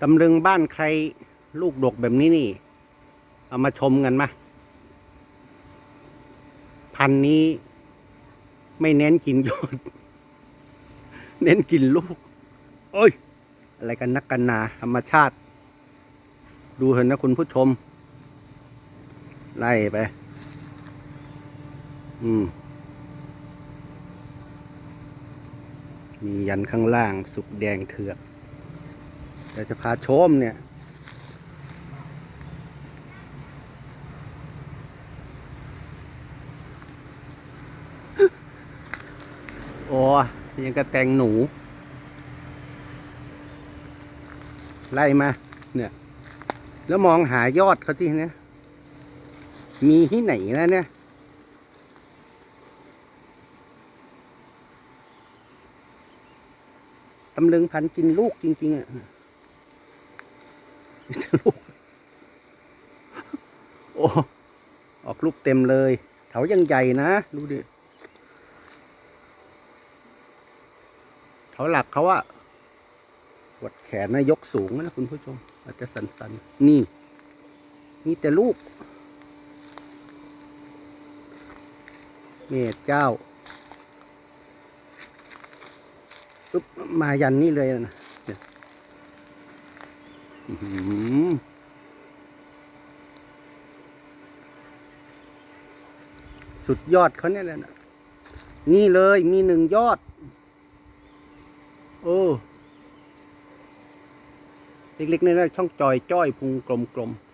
ตำลึงบ้านใครลูกดกแบบนี้นี่ เอามาชมกันมาพันนี้ไม่เน้นกินยอดเน้นกินลูก โอ้ย อะไรกันนักกันนาธรรมชาติ ดูเถอะนะคุณผู้ชม ไล่ไป อืม มียันข้างล่างสุกแดงเถือก เดี๋ยวจะพาชมเนี่ย โอ้ยังกระแตงหนู ไล่มา เนี่ย แล้วมองหายอดเขาที่เนี่ยมีที่ไหนนะเนี่ยตำลึงพันธุ์กินลูกจริง ๆ อะ ลูก โอ้ ออกลูกเต็มเลย เถายังใหญ่นะ ดูดิ เถาหลักเขาอะปวดแขนนะยกสูงนะคุณผู้ชม อาจจะสันๆนี่ นี่แต่ลูก เมตเจ้าปุ๊บมายันนี่เลยนะ สุดยอดเขาเนี่ยแหละนะนี่เลยมีหนึ่งยอด โอ้ เล็กๆน้อยๆช่องจอยจ้อยพุงกลมๆ